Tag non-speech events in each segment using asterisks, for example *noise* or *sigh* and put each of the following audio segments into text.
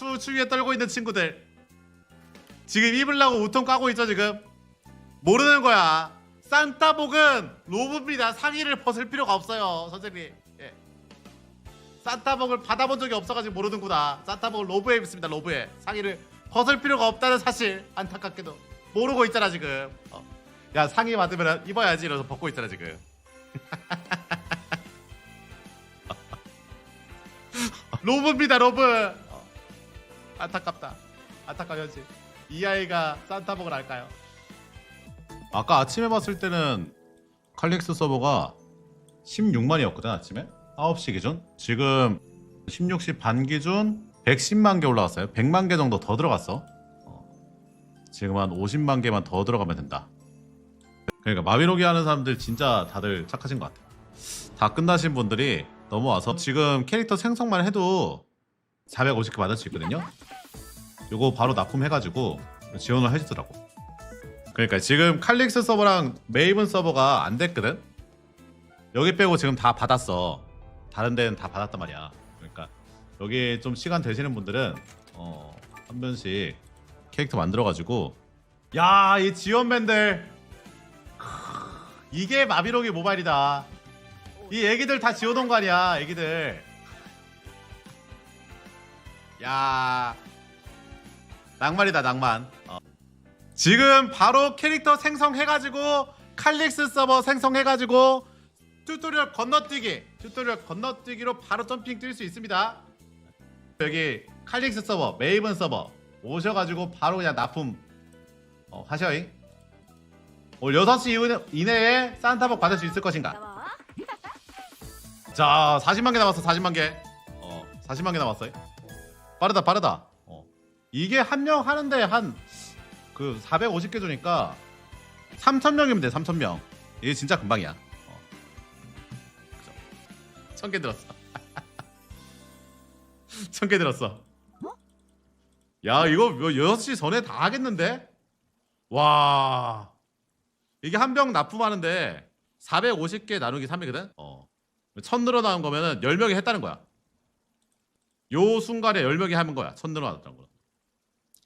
추, 추위에 떨고 있는 친구들. 지금 입으려고 우통 까고 있죠 지금? 모르는 거야. 산타복은 로브입니다. 상의를 벗을 필요가 없어요 선생님. 예. 산타복을 받아본 적이 없어가지고 모르는구나. 산타복을 로브에 입습니다 로브에. 상의를 벗을 필요가 없다는 사실 안타깝게도. 모르고 있잖아 지금. 어. 야 상의 받으면 입어야지 이러면서 벗고 있잖아 지금. *laughs* 로브입니다 로브. 어. 안타깝다. 안타까운 현실. 이 아이가 산타복을 알까요? 아까 아침에 봤을 때는 칼릭스 서버가 16만이었거든 아침에? 9시 기준? 지금 16시 반 기준 110만 개 올라왔어요. 100만 개 정도 더 들어갔어. 어. 지금 한 50만 개만 더 들어가면 된다. 그러니까 마비로기 하는 사람들 진짜 다들 착하신 것 같아 다 끝나신 분들이 넘어와서 지금 캐릭터 생성만 해도 450개 받을 수 있거든요. 요거 바로 납품해가지고 지원을 해주더라고. 그러니까 지금 칼릭스 서버랑 메이븐 서버가 안 됐거든? 여기 빼고 지금 다 받았어. 다른 데는 다 받았단 말이야. 그러니까 여기 좀 시간 되시는 분들은 어, 한 번씩 캐릭터 만들어가지고. 야 이 지원맨들. 크, 이게 마비로기 모바일이다. 이 애기들 다 지워놓은 거 아니야 애기들 야. 낭만이다 낭만. 어. 지금 바로 캐릭터 생성해가지고 칼릭스 서버 생성해가지고 튜토리얼 건너뛰기 튜토리얼 건너뛰기로 바로 점핑 뛸 수 있습니다. 여기 칼릭스 서버 메이븐 서버 오셔가지고 바로 그냥 납품. 어, 하셔잉 오늘 6시 이후- 이내에 산타복 받을 수 있을 것인가. 자 40만 개 남았어 40만 개 어 40만 개 남았어요 빠르다 빠르다. 어. 이게 한 명 하는데 한 그 450개 주니까 3천 명이면 돼 3천 명. 이게 진짜 금방이야. 어. 1000개 들었어. *laughs* 1000개 들었어. 야 이거 뭐 6시 전에 다 하겠는데? 와. 이게 한 병 납품하는데 450개 나누기 3이거든? 어. 천 늘어나온 거면은 10명이 했다는 거야. 요 순간에 10명이 하는 거야. 천 늘어났다는 거는.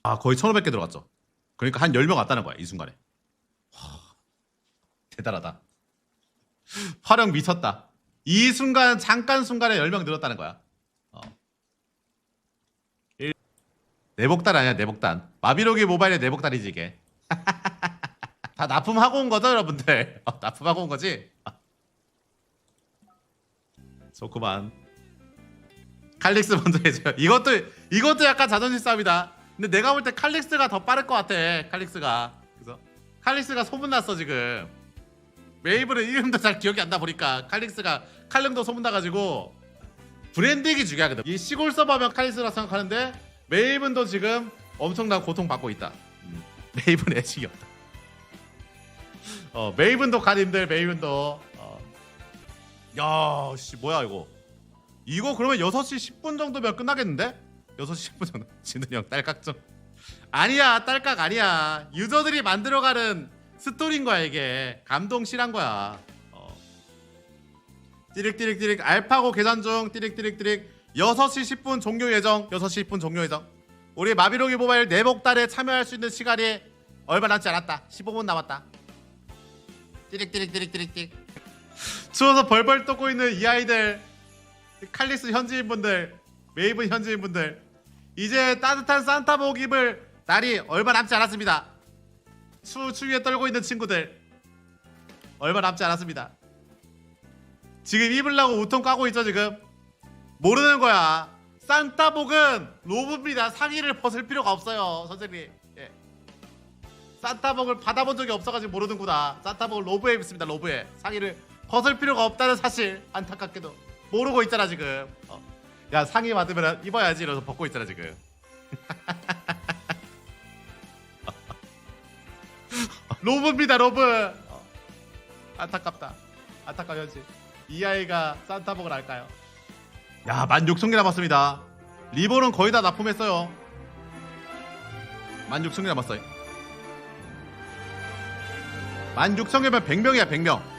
아, 거의 1500개 들어갔죠. 그러니까 한 10명 왔다는 거야. 이 순간에. 와, 대단하다. 화력 미쳤다. 이 순간 잠깐 순간에 10명 늘었다는 거야. 어. 일- 내복단 아니야, 내복단. 마비로기 모바일의 내복단이지 이게. *laughs* 다 납품하고 온 거죠, 여러분들? *laughs* 어, 납품하고 온 거지? 좋구만. 칼릭스 먼저 해줘요. 이것도 이것도 약간 자존심 싸움이다. 근데 내가 볼 때 칼릭스가 더 빠를 것 같아. 칼릭스가. 그래서 칼릭스가 소문났어 지금. 메이블은 이름도 잘 기억이 안 나 보니까 칼릭스가 칼릉도 소문나가지고 브랜딩이 중요하거든. 이 시골 서버면 칼릭스라 생각하는데 메이븐도 지금 엄청난 고통 받고 있다. 음, 메이븐 애식이 없다. 어 메이븐도 가림들 메이븐도 어. 야, 씨 뭐야 이거? 이거 그러면 6시 10분 정도면 끝나겠는데? 6시 10분 정도. *laughs* 진우 형 딸깍 좀. 아니야, 딸깍 아니야. 유저들이 만들어가는 스토리인 거야 이게. 감동 실한 거야. 어. 띠릭띠릭띠릭 알파고 계산 중 띠릭띠릭띠릭 6시 10분 종료 예정 6시 10분 종료 예정 우리 마비로기 모바일 내복달에 참여할 수 있는 시간이 얼마 남지 않았다 15분 남았다 띠릭띠릭띠릭띠릭띠릭 추워서 벌벌 떠고 있는 이 아이들 칼리스 현지인분들 메이븐 현지인분들 이제 따뜻한 산타복 입을 날이 얼마 남지 않았습니다. 추, 추위에 떨고 있는 친구들 얼마 남지 않았습니다. 지금 입으려고 우통 까고 있죠 지금? 모르는 거야. 산타복은 로브입니다. 상의를 벗을 필요가 없어요 선생님. 예. 산타복을 받아본 적이 없어가지고 모르는구나. 산타복을 로브에 입습니다 로브에. 상의를 벗을 필요가 없다는 사실 안타깝게도 모르고 있잖아 지금. 어. 야 상의 받으면 입어야지 이러면서 벗고 있잖아 지금. *laughs* 로브입니다 로브. 어. 안타깝다. 안타까운 현실. 이 아이가 산타복을 알까요? 야 16,000개 남았습니다. 리본은 거의 다 납품했어요. 16,000개 남았어요. 16,000개면 100명이야 100명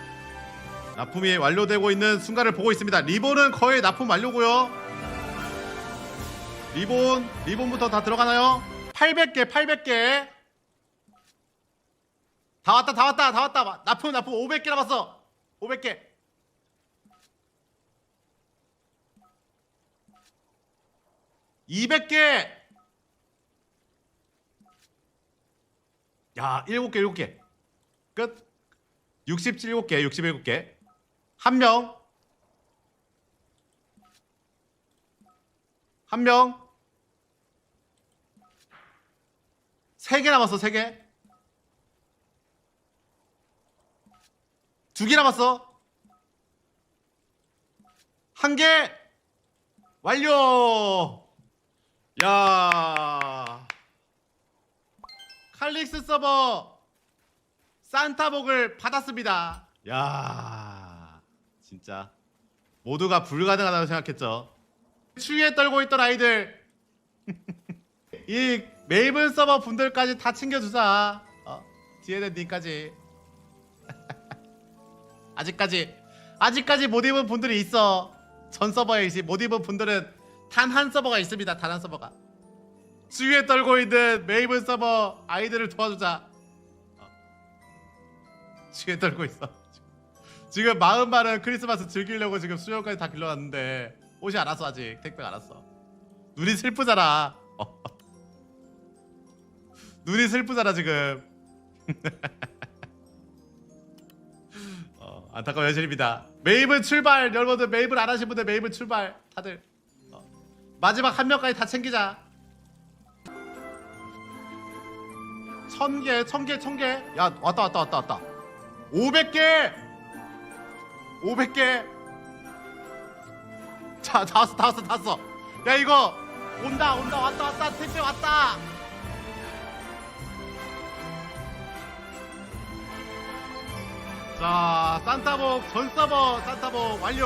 납품이 완료되고 있는 순간을 보고 있습니다. 리본은 거의 납품 완료고요. 리본 리본부터 다 들어가나요? 800개 800개. 다 왔다 다 왔다 다 왔다. 납품 납품. 500개 남았어. 500개. (200개) 야 (7개) (7개) 끝. 67개 67개 한 명 한 명. 세 개 남았어, 세 개. 두 개 남았어. 한 개. 완료. 야. 칼릭스 서버 산타복을 받았습니다. 야. 진짜. 모두가 불가능하다고 생각했죠. 추위에 떨고 있던 아이들. *laughs* 이 메이븐 서버 분들까지 다 챙겨주자. 어, 뒤에는 님까지. *laughs* 아직까지 아직까지 못 입은 분들이 있어. 전 서버에 이제 못 입은 분들은 단 한 서버가 있습니다. 단 한 서버가. 추위에 떨고 있는 메이븐 서버 아이들을 도와주자. 어. 추위에 떨고 있어 지금 마음 많은 크리스마스 즐기려고 지금 수요일까지 다 길러놨는데 옷이 안 왔어 아직. 택배가 안 왔어. 눈이 슬프잖아. 어. *laughs* 눈이 슬프잖아 지금. *laughs* 어, 안타까운 현실입니다. 메이블 출발! 여러분들 메이블 안 하신 분들 메이블 출발! 다들. 어. 마지막 한 명까지 다 챙기자. 천개 천개 천개야 왔다 왔다 왔다 왔다. 500개 500개 자, 다 왔어, 다 왔어, 다 왔어. 야, 이거 온다, 온다, 왔다, 왔다, 택배 왔다. 자, 산타복 전 서버 산타복 완료.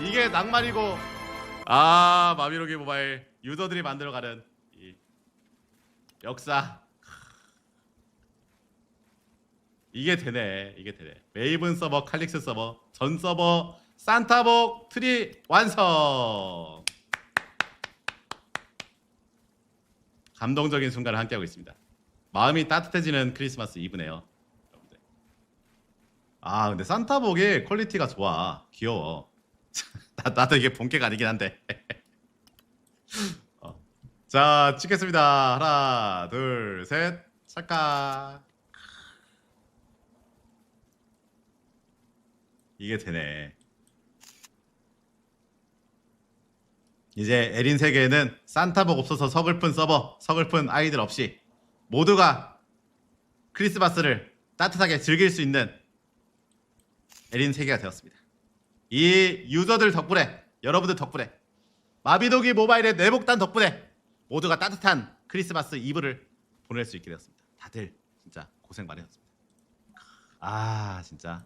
이게 낭만이고, 아, 마비로기 모바일 유저들이 만들어가는 이 역사. 이게 되네 이게 되네. 메이븐 서버 칼릭스 서버 전 서버 산타복 트리 완성! 감동적인 순간을 함께하고 있습니다. 마음이 따뜻해지는 크리스마스 이브네요 아 근데 산타복의 퀄리티가 좋아. 귀여워. *laughs* 나, 나도 이게 본캐가 아니긴 한데. *laughs* 어. 자 찍겠습니다. 하나 둘 셋. 찰까 이게 되네. 이제 에린 세계에는 산타복 없어서 서글픈 서버, 서글픈 아이들 없이 모두가 크리스마스를 따뜻하게 즐길 수 있는 에린 세계가 되었습니다. 이 유저들 덕분에, 여러분들 덕분에, 마비노기 모바일의 내복단 덕분에 모두가 따뜻한 크리스마스 이브를 보낼 수 있게 되었습니다. 다들 진짜 고생 많이 하셨습니다. 아, 진짜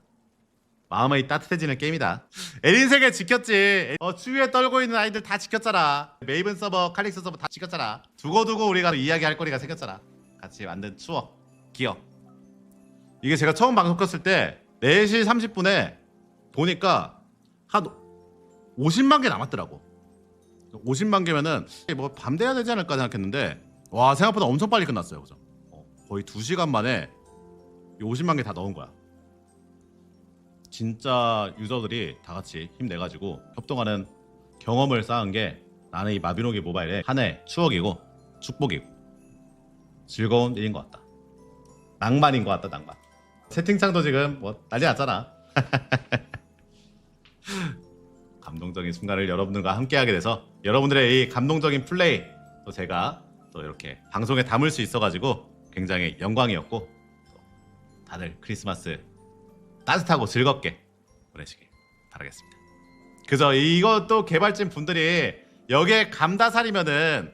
마음이 따뜻해지는 게임이다. 에린 세계 지켰지. 어, 추위에 떨고 있는 아이들 다 지켰잖아. 메이븐 서버, 칼릭스 서버 다 지켰잖아. 두고두고 우리가 이야기할 거리가 생겼잖아. 같이 만든 추억, 기억. 이게 제가 처음 방송 켰을 때 4시 30분에 보니까 한 50만 개 남았더라고. 50만 개면은 뭐 밤 돼야 되지 않을까 생각했는데 와 생각보다 엄청 빨리 끝났어요. 그죠? 어, 거의 2시간 만에 이 50만 개 다 넣은 거야. 진짜 유저들이 다 같이 힘내가지고 협동하는 경험을 쌓은 게 나는 이 마비노기 모바일의 한 해 추억이고 축복이고 즐거운 일인 것 같다. 낭만인 것 같다, 낭만. 채팅창도 지금 뭐 난리 났잖아. *laughs* 감동적인 순간을 여러분들과 함께하게 돼서 여러분들의 이 감동적인 플레이 또 제가 또 이렇게 방송에 담을 수 있어가지고 굉장히 영광이었고 또 다들 크리스마스 따뜻하고 즐겁게 보내시길 바라겠습니다. 그저 이것도 개발진 분들이 여기에 감다살이면은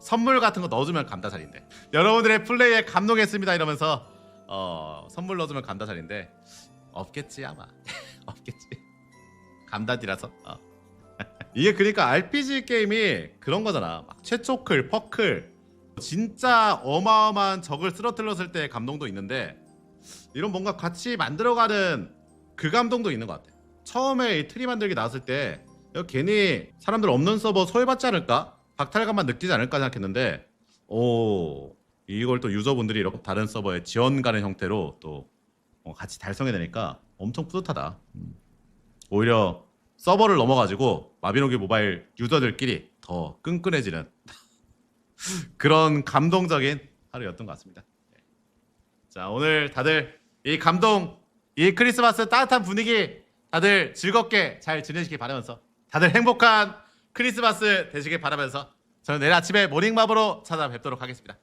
선물 같은 거 넣어주면 감다살인데 여러분들의 플레이에 감동했습니다 이러면서 어 선물 넣어주면 감다살인데 없겠지 아마 *laughs* 없겠지 감다디라서 어. *laughs* 이게 그러니까 RPG 게임이 그런 거잖아 막 최초클 퍼클 진짜 어마어마한 적을 쓰러뜨렸을 때 감동도 있는데 이런 뭔가 같이 만들어가는 그 감동도 있는 것 같아. 처음에 이 트리 만들기 나왔을 때 괜히 사람들 없는 서버 소외받지 않을까? 박탈감만 느끼지 않을까 생각했는데 오 이걸 또 유저분들이 이렇게 다른 서버에 지원 가는 형태로 또 어, 같이 달성해내니까 엄청 뿌듯하다. 음. 오히려 서버를 넘어가지고 마비노기 모바일 유저들끼리 더 끈끈해지는 *laughs* 그런 감동적인 하루였던 것 같습니다. 네. 자 오늘 다들 이 감동, 이 크리스마스 따뜻한 분위기 다들 즐겁게 잘 지내시길 바라면서 다들 행복한 크리스마스 되시길 바라면서 저는 내일 아침에 모닝마블로 찾아뵙도록 하겠습니다.